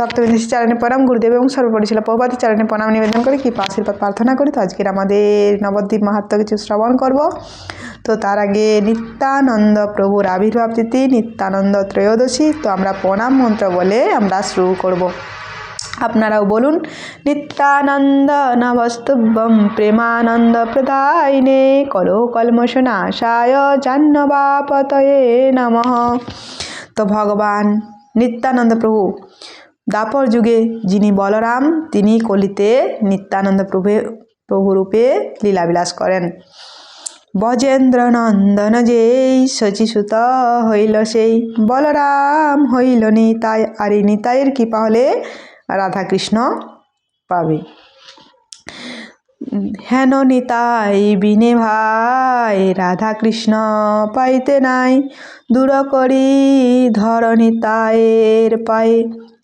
ভক্তবৃন্দ চারণে প্রণাম, গুরুদেব এবং সর্বোপরি ছিল প্রভাতী চারণে প্রণাম, নিবেদন করে কি আশীর্বাদ প্রার্থনা করি। তো আজকের আমাদের নবদ্বীপ মাহাত্ম কিছু শ্রবণ করব। তো তার আগে নিত্যানন্দ প্রভুর আবির্ভাব তিথি, নিত্যানন্দ ত্রয়োদশী। তো আমরা প্রণাম মন্ত্র বলে আমরা শুরু করব। আপনারাও বলুন, নিত্যানন্দ নবস্তুভ্যম প্রেমানন্দ প্রদায়িনে কলো কলমশনাশায় জাহ্নবাপতয়ে নমঃ। তো ভগবান নিত্যানন্দ প্রভু দাপর যুগে যিনি বলরাম, তিনি কলিতে নিত্যানন্দ প্রভু, প্রভুরূপে লীলাবিলাস করেন। বজেন্দ্র নন্দন যেই শচীসুত হইল সেই। বলরাম হইল নিতাই আর এই নিতাইয়ের কৃপা হলে রাধাকৃষ্ণ পাবে। হেন নিতাই বিনে ভাই রাধা কৃষ্ণ পাইতে নাই। দূর করি ধর নিতায়ের পায়ে।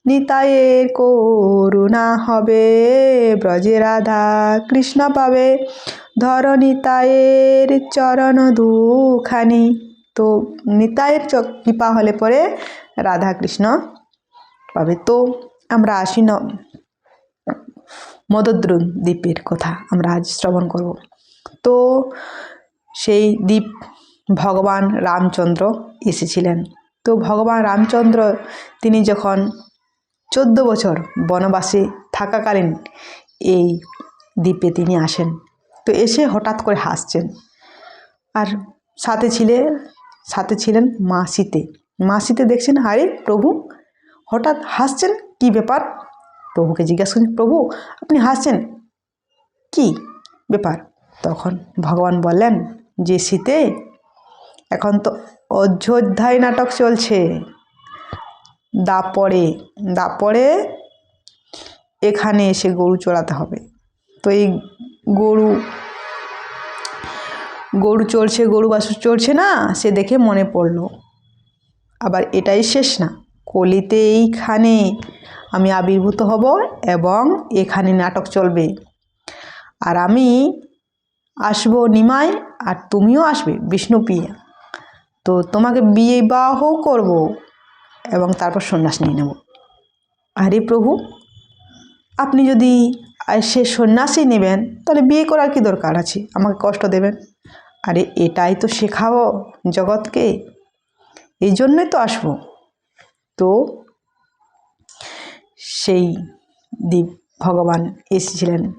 নিতায়ের করুণা হবে, ব্রজে রাধা কৃষ্ণ পাবে। ধর নিতায়ের চরণ দুখানি। তো নিতায়ের কৃপা হলে পরে রাধা কৃষ্ণ পাবে। তো আমরা আসি ন মদদ্রুন দ্বীপের কথা আমরা আজ শ্রবণ করব। তো সেই দ্বীপ ভগবান রামচন্দ্র এসেছিলেন। তো ভগবান রামচন্দ্র তিনি যখন চোদ্দ বছর বনবাসে থাকাকালীন এই দ্বীপে তিনি আসেন। তো এসে হঠাৎ করে হাসছেন। আর সাথে ছিলে, সাথে ছিলেন মা সীতে মা সীতে দেখছেন, আরে প্রভু, হঠাৎ হাসছেন? কি ব্যাপার? প্রভুকে জিজ্ঞাসা করছেন, প্রভু, আপনি হাসছেন? কি ব্যাপার? তখন ভগবান বললেন, যে শীতে এখন তো অযোধ্যায় নাটক চলছে। দাপরে দাপরে এখানে এসে গরু চড়াতে হবে। তো এই গরু গরু চড়ছে, গরু বাছুর চড়ছে না, সে দেখে মনে পড়ল। আবার এটাই শেষ না। কলিতে এইখানে আমি আবির্ভূত হব এবং এখানে নাটক চলবে। আর আমি আসব নিমাই, আর তুমিও আসবে বিষ্ণুপ্রিয়া তো তোমাকে বিবাহ করব। এবং তারপর সন্ন্যাস নিয়ে নেব। আরে প্রভু, আপনি যদি সে সন্ন্যাসই নেবেন, তাহলে বিয়ে করার কি দরকার আছে? আমাকে কষ্ট দেবেন। আরে এটাই তো শেখাবো জগৎকে। এই জন্যই তো আসব। তো সেই দ্বীপ ভগবান এসেছিলেন।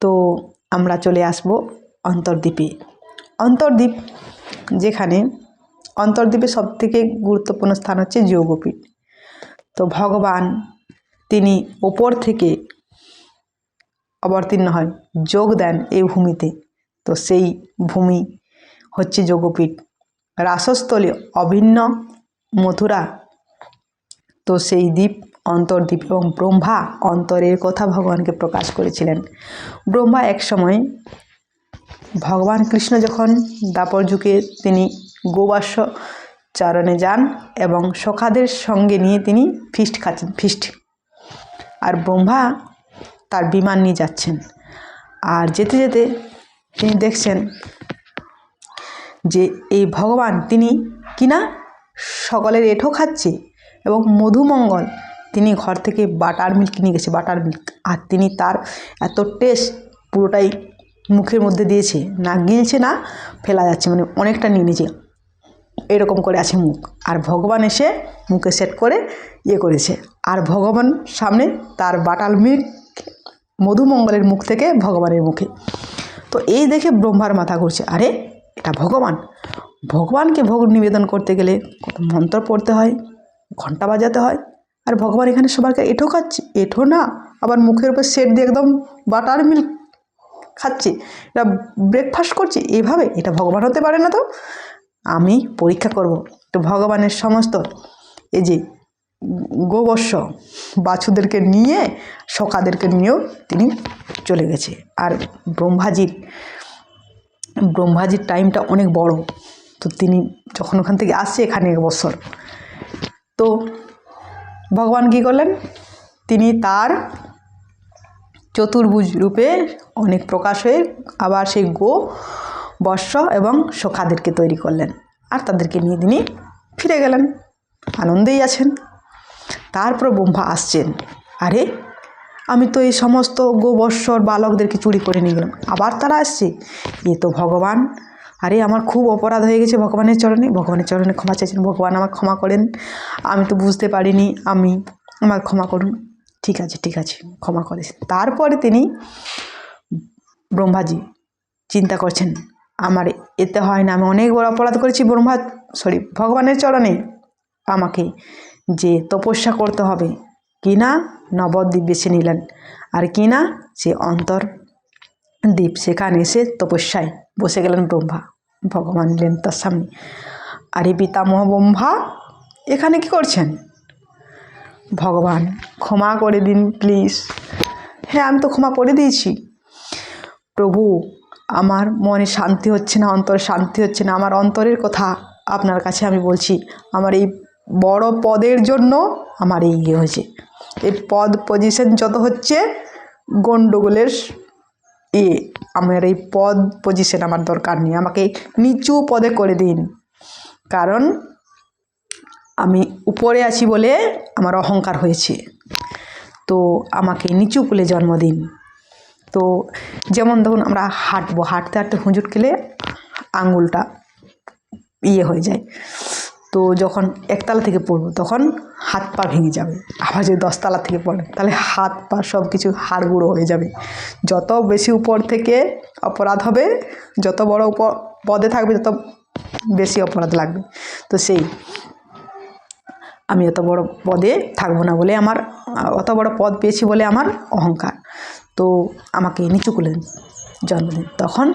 তো আমরা চলে আসব অন্তর্দ্বীপে। অন্তর্দ্বীপ যেখানে অন্তর্দ্বীপে সবথেকে গুরুত্বপূর্ণ স্থান হচ্ছে যোগপীঠ তো ভগবান, তিনি ওপর থেকে অবতীর্ণ হয়, যোগ দেন এই ভূমিতে। তো সেই ভূমি হচ্ছে যোগপীঠ রাসস্থলে অভিন্ন মথুরা। তো সেই দ্বীপ অন্তর্দ্বীপ এবং ব্রহ্মা অন্তরের কথা ভগবানকে প্রকাশ করেছিলেন। ব্রহ্মা এক সময় ভগবান কৃষ্ণ যখন দাপর যুগে তিনি গোবাস্য চারণে যান এবং সখাদের সঙ্গে নিয়ে তিনি ফিস্ট খাচ্ছেন, ফিস্ট। আর ব্রহ্মা তার বিমান নিয়ে যাচ্ছেন। আর যেতে যেতে তিনি দেখছেন যে এই ভগবান তিনি কিনা সকলের এঁঠো খাচ্ছে এবং মধুমঙ্গল তিনি ঘর থেকে বাটার মিল্ক নিয়ে গেছে, বাটার মিল্ক। আর তিনি তার এত টেস্ট পুরোটাই মুখের মধ্যে দিয়েছে। না গিলছে না ফেলা যাচ্ছে মানে অনেকটা নিয়ে নিয়েছে। এরকম করে আছে মুখ। আর ভগবান এসে মুখে সেট করে ইয়ে করেছে। আর ভগবান সামনে তার বাটাল মিল্ক মধুমঙ্গলের মুখ থেকে ভগবানের মুখে। তো এই দেখে ব্রহ্মার মাথা ঘুরছে। আরে, এটা ভগবান। ভগবানকে ভোগ নিবেদন করতে গেলে কত মন্ত্র পড়তে হয় ঘণ্টা বাজাতে হয়। আর ভগবান এখানে সবাইকে এঁঠো খাচ্ছে। এঁঠো না, আবার মুখের উপর সেট দিয়ে একদম বাটার মিল্ক খাচ্ছে। এটা ব্রেকফাস্ট করছে। এভাবে এটা ভগবান হতে পারে না তো। আমি পরীক্ষা করব। তো ভগবানের সমস্ত এই যে গোবর্ষ বাছুদেরকে নিয়ে সখাদেরকে নিয়েও তিনি চলে গেছে। আর ব্রহ্মাজির ব্রহ্মাজির টাইমটা অনেক বড়। তো তিনি যখন ওখান থেকে আসছে এখানে এক বছর তো ভগবান কী করলেন? তিনি তার চতুর্ভুজ রূপে অনেক প্রকাশ হয়ে আবার সেই গো বর্ষ এবং সখাদেরকে তৈরি করলেন আর তাদেরকে নিয়ে তিনি ফিরে গেলেন। আনন্দেই আছেন। তারপর ব্রহ্মা আসছেন। আরে, আমি তো এই সমস্ত গোবৎসর বালকদেরকে চুরি করে নিয়ে গেলাম। আবার তারা আসছে? এ তো ভগবান। আরে, আমার খুব অপরাধ হয়ে গেছে ভগবানের চরণে। ভগবানের চরণে ক্ষমা চাইছেন। ভগবান আমার ক্ষমা করেন। আমি তো বুঝতে পারিনি। আমি আমার ক্ষমা করুন। ঠিক আছে ঠিক আছে, ক্ষমা করে তারপরে তিনি ব্রহ্মাজি চিন্তা করছেন আমার এতে হয় না। আমি অনেক বড় অপরাধ করেছি ব্রহ্মা সরি, ভগবানের চরণে আমাকে যে তপস্যা করতে হবে কি না নবদ্বীপ বেছে নিলেন আর কি না সে অন্তর দ্বীপ সেখানে এসে তপস্যায় বসে গেলেন ব্রহ্মা। ভগবান নিলেন তার সামনে। আরে পিতামহ ব্রহ্মা, এখানে কি করছেন? ভগবান, ক্ষমা করে দিন প্লিজ হ্যাঁ আমি তো ক্ষমা করে দিয়েছি। প্রভু আমার মনে শান্তি হচ্ছে না, অন্তরে শান্তি হচ্ছে না, আমার অন্তরের কথা আপনার কাছে আমি বলছি, আমার এই বড় পদের জন্য আমার এই ইয়ে হয়েছে। এই পদ পজিশন যত হচ্ছে গণ্ডগোলের এ, আমার এই পদ পজিশন আমার দরকার নেই, আমাকে নিচু পদে করে দিন। কারণ আমি উপরে আছি বলে আমার অহংকার হয়েছে। তো আমাকে নিচু কুলে জন্ম দিন। তো যেমন ধরুন আমরা হাঁটবো, হাঁটতে হাঁটতে হুঁচুট খেলে আঙুলটা ইয়ে হয়ে যায়। তো যখন একতলা থেকে পড়ব, তখন হাত পা ভেঙে যাবে। আবার যদি দশতলা থেকে পড়ে, তাহলে হাত পা সব কিছু হাড় গুঁড়ো হয়ে যাবে। যত বেশি উপর থেকে অপরাধ হবে, যত বড় পদে থাকবে, তত বেশি অপরাধ লাগবে। তো সেই আমি অত বড় পদে থাকব না বলে আমার, অত বড় পদ পেয়েছি বলে আমার অহংকার। তো আমাকে নিচু করলেন জন্মদিন তখন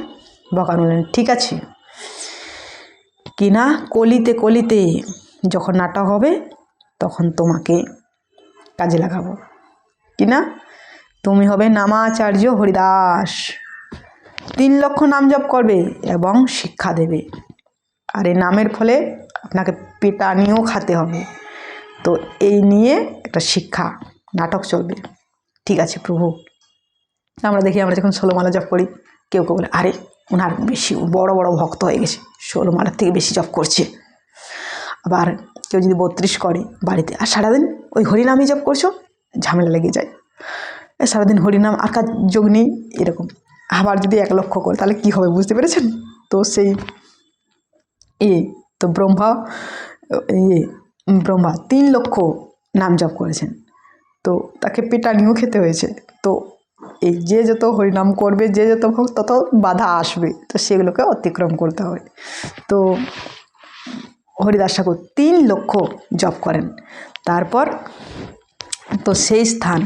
ভগবান বললেন, ঠিক আছে। কি না কলিতে কলিতে যখন নাটক হবে, তখন তোমাকে কাজে লাগাবো। কি না তুমি হবে নামাচার্য হরিদাস। তিন লক্ষ নাম জপ করবে এবং শিক্ষা দেবে। আর এই নামের ফলে আপনাকে পেটানিও খাতে হবে। তো এই নিয়ে একটা শিক্ষা, নাটক চলবে। ঠিক আছে প্রভু। আমরা দেখি, আমরা যখন ষোলোমালা জপ করি, কেউ কেউ বলে, আরে ওনার বেশি, বড় বড় ভক্ত হয়ে গেছে। ষোলোমালার থেকে বেশি জপ করছে। আবার কেউ যদি বত্রিশ করে বাড়িতে, আর সারাদিন ওই হরিনামই জপ করছ? ঝামেলা লেগে যায়। সারাদিন হরিনাম, আর কাজ, যোগ নেই, এরকম। আবার যদি এক লক্ষ করে, তাহলে কী হবে বুঝতে পেরেছেন? তো সেই, এ, তো ব্রহ্মা ইয়ে ব্রহ্মা তিন লক্ষ নাম জপ করেছেন। তো তাকে পেটানিও খেতে হয়েছে। তো এই যে যত হরিনাম করবে, যে যত ভোগ, তত বাধা আসবে। তো সেগুলোকে অতিক্রম করতে হবে। তো হরিদাস ঠাকুর তিন লক্ষ জপ করেন। তারপর তো সেই স্থান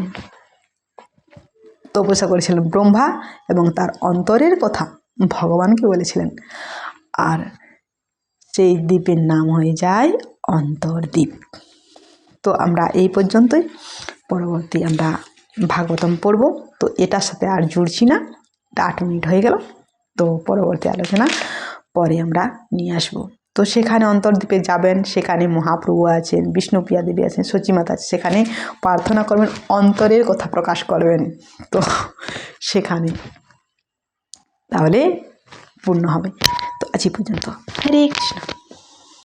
তপস্যা করেছিলেন ব্রহ্মা এবং তার অন্তরের কথা ভগবানকে বলেছিলেন। আর সেই দ্বীপের নাম হয়ে যায় অন্তর্দ্বীপ তো আমরা এই পর্যন্তই। পরবর্তী আমরা ভাগবতম পড়ব। তো এটার সাথে আর জুড়ছি না। আট মিনিট হয়ে গেল। তো পরবর্তী আলোচনা পরে আমরা নিয়ে আসব। তো সেখানে অন্তর্দ্বীপে যাবেন, সেখানে মহাপ্রভু আছেন, বিষ্ণুপ্রিয়া দেবী আছেন সচিমাতা আছে সেখানে প্রার্থনা করবেন, অন্তরের কথা প্রকাশ করবেন। তো সেখানে তাহলে পূর্ণ হবে। তো আজ পর্যন্ত। হরে কৃষ্ণ।